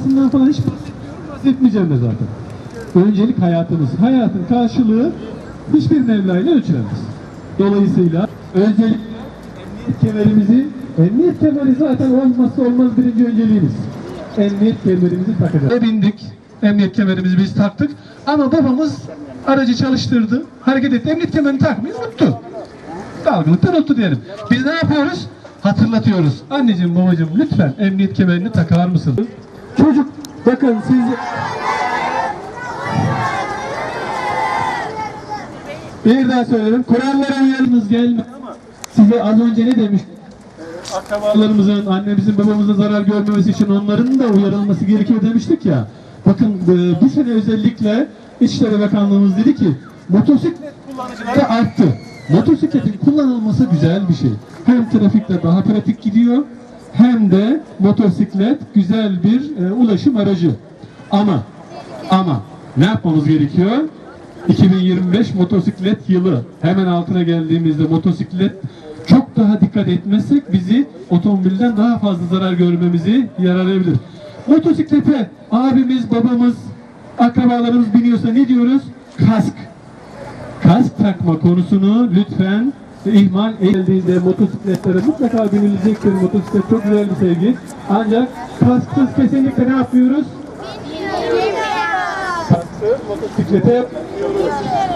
parasından falan hiç bahsetmiyorum, bahsetmeyeceğim de zaten. Öncelik hayatımız. Hayatın karşılığı hiçbir mevlayla ölçülemez. Dolayısıyla öncelikle emniyet kemerimizi, emniyet kemeri zaten olmazsa olmaz birinci önceliğimiz. Emniyet kemerimizi takacağız. Bindik, emniyet kemerimizi biz taktık. Ama babamız aracı çalıştırdı, hareket etti, emniyet kemerini takmayı unuttu. Dalgınlıktan unuttu diyelim. Biz ne yapıyoruz? Hatırlatıyoruz. Anneciğim babacığım lütfen emniyet kemerini takar mısın? Çocuk bakın siz bir daha söylerim. Kurallara uyarınız gelmez ama size az önce ne demiştim? akrabalarımızın, annemizin, babamızın zarar görmemesi için onların da uyarılması gerekiyor demiştik ya. Bakın e, bu sene özellikle İçişleri Bakanlığımız dedi ki motosiklet kullanıcıları arttı. Motosikletin kullanılması güzel bir şey. Hem trafikte daha pratik gidiyor hem de motosiklet güzel bir e, ulaşım aracı. Ama ama ne yapmamız gerekiyor? 2025 motosiklet yılı. Hemen altına geldiğimizde motosiklet çok daha dikkat etmezsek bizi otomobilden daha fazla zarar görmemizi yararlayabilir. Motosiklete abimiz, babamız, akrabalarımız biniyorsa ne diyoruz? Kask. Kask takma konusunu lütfen ihmal edildiğinde motosikletlere mutlaka binilecektir. Motosiklet çok güzel bir sevgi. Ancak kasksız kesinlikle ne yapıyoruz? Kaskı motosiklete.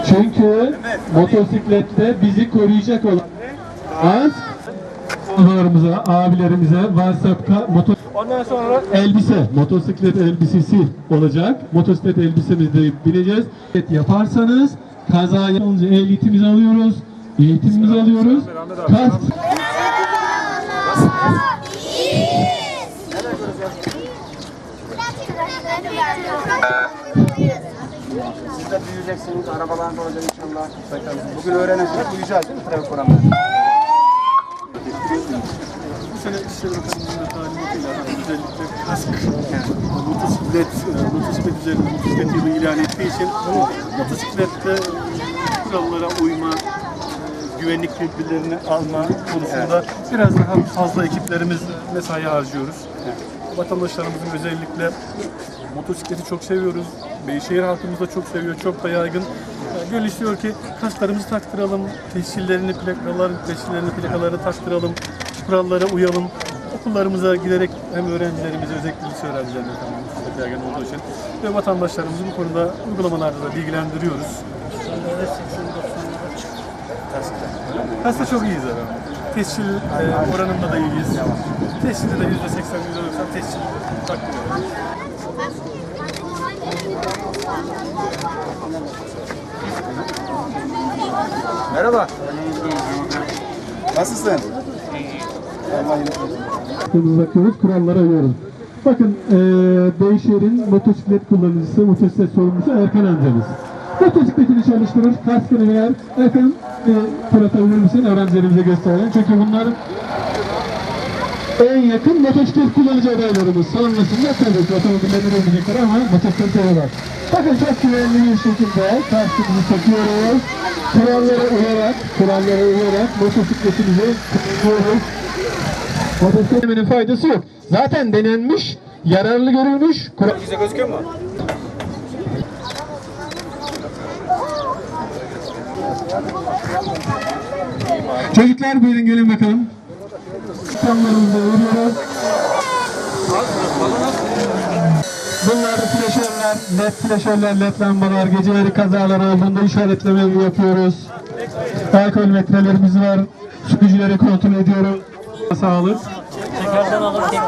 Çünkü motosiklette bizi koruyacak olan kask Babalarımıza, abilerimize WhatsApp ka- moto Ondan sonra elbise, motosiklet elbisesi olacak. Motosiklet elbisemizde bineceğiz. Yaparsanız kaza yapınca ehliyetimizi alıyoruz, eğitimimizi alıyoruz. Kask Siz de büyüyeceksiniz, arabalarında olacak inşallah. Bugün öğreneceğiz, duyacağız değil mi trafik kuramını? Bu sene İçişleri Bakanlığı'nın talimatıyla özellikle kask, motosiklet, e, motosiklet üzerinde motosiklet yılı ilan ettiği için motosiklette kurallara uyma, güvenlik tedbirlerini alma konusunda biraz daha fazla ekiplerimiz mesai harcıyoruz. Vatandaşlarımızın özellikle motosikleti çok seviyoruz. Beyşehir halkımız da çok seviyor, çok da yaygın. Gönül istiyor ki kasklarımızı taktıralım, tescillerini, plakaların tescillerini, plakalarını taktıralım, kurallara uyalım. Okullarımıza giderek hem öğrencilerimize, özellikle lise öğrencilerine motosiklet yaygın olduğu için ve vatandaşlarımızı bu konuda uygulamalarda da bilgilendiriyoruz. Kaskta çok iyiyiz abi. Tescil e, oranında da iyiyiz. Tescilde de %80, %90 tescil takmıyoruz. Merhaba. Nasılsın? Kırmızı bakıyoruz, kurallara uyuyoruz. Bakın eee Beyşehir'in motosiklet kullanıcısı, motosiklet sorumlusu Erkan amcamız. Motosikletini çalıştırır, kaskını verir. Erkan bir tur atabilir misin öğrencilerimize gösterelim. Çünkü bunlar en yakın motosiklet kullanıcı adaylarımız. Sonrasında tabii ki otomobillerini deneyecekler ama motosiklet seviyorlar. Bakın çok güvenli bir şekilde kaskımızı takıyoruz. Kurallara uyarak, kurallara uyarak motosikletimizi kullanıyoruz. Motosikletin faydası yok. Zaten denenmiş, yararlı görülmüş. Bize gözüküyor mu? Çocuklar buyurun gelin bakalım. Kamlarımıza vuruyoruz. Bunlar flaşörler, led flaşörler, led lambalar, geceleri kazalar olduğunda işaretlemeyi yapıyoruz. Alkol metrelerimiz var. Sürücüleri kontrol ediyorum. Sağlık.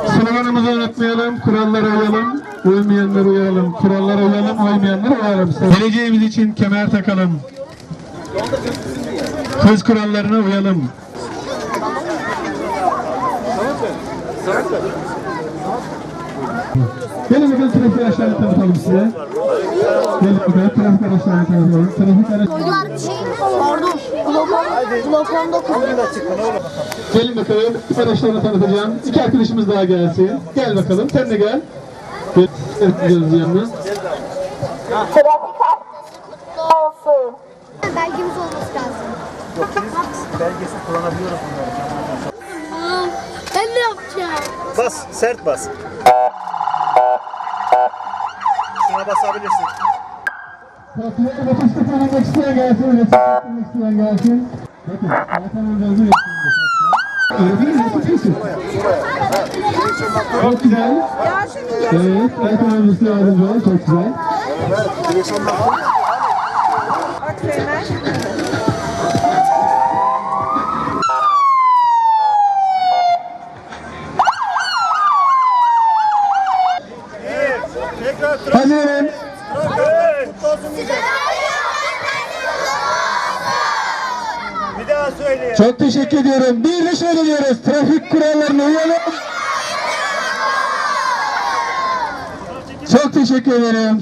Sloganımızı unutmayalım, kurallara uyalım, uymayanlara uyalım, kurallara uyalım, uymayanlara uyalım. Geleceğimiz için kemer takalım. Hız kurallarına uyalım. Gelin bakalım trafik araçlarını tanıtalım size. Gelin bakalım trafik araçlarını tanıtalım. Trafik araç... Bunlar bir şey pardon. Global, Global 19. Gelin bakalım araçlarını tanıtacağım. İki arkadaşımız daha gelsin. Gel bakalım sen de gel. Gel. Gidiyoruz yanına. Trafik olsun. Belgemiz olması lazım. Belgesi kullanabiliyoruz bunları. Ben ne yapacağım? Bas, sert bas. Şuna basabilirsin. Bakın otostop oynamak isteyen gelsin. Otostop oynamak isteyen gelsin. Bakın zaten orada hazır yapıyoruz. Öğretmenim nasıl yapıyorsun? Çok güzel. Evet, yardımcı olun. Çok güzel. Bak Zeynep. Hazırım. Bir daha söyle. Çok teşekkür ediyorum. Bir de şöyle diyoruz. Trafik kurallarına uyalım. Çok teşekkür ederim.